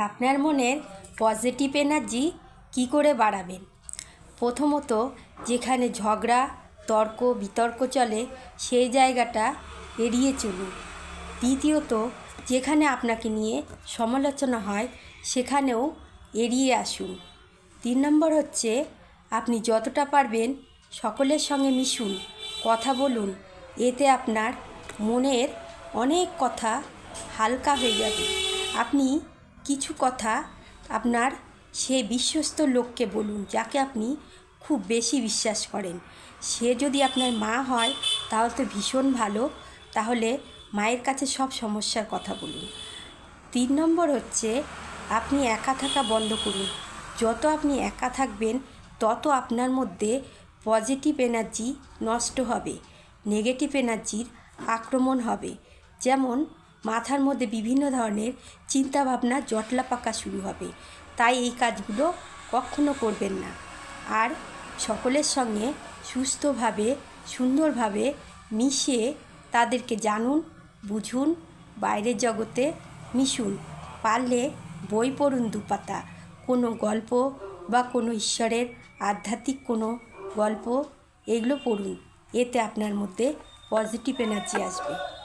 আপনার মনের positive energy কী করে বাড়াবেন? প্রথমত, যেখানে ঝগড়া, তর্ক, বিতর্ক চলে, সেই জায়গাটা এড়িয়ে চলুন। দ্বিতীয়ত, যেখানে আপনাকে নিয়ে সমালোচনা হয়, সেখানেও এড়িয়ে আসুন। তিন নম্বর হচ্ছে, আপনি যতটা পারবেন সকলের সঙ্গে মিশুন, কথা বলুন, এতে আপনার মনের অনেক কথা হালকা হয়ে যাবে। আপনি কিছু কথা আপনার সে বিশ্বস্ত লোককে বলুন, যাকে আপনি খুব বেশি বিশ্বাস করেন। সে যদি আপনার মা হয়, তাহলে তো ভীষণ ভালো। তাহলে মায়ের কাছে সব সমস্যার কথা বলুন। তিন নম্বর হচ্ছে, আপনি একা থাকা বন্ধ করুন। যত আপনি একা থাকবেন, তত আপনার মধ্যে পজিটিভ এনার্জি নষ্ট হবে। নেগেটিভ এনার্জির আক্রমণ হবে। যেমন মাথার মধ্যে বিভিন্ন ধরনের চিন্তাভাবনা, জটলা পাকা শুরু হবে। তাই এই কাজগুলো কখনো করবেন না। আর সকলের সঙ্গে সুস্থভাবে, সুন্দরভাবে মিশিয়ে তাদেরকে জানুন, বুঝুন, বাইরের জগতে মিশুন। পারলে বই পড়ুন দুপাতা। কোনো গল্প বা কোনো ঈশ্বরের আধ্যাত্মিক কোনো গল্প, এগুলো পড়ুন। এতে আপনার মধ্যে পজিটিভ এনার্জি আসবে।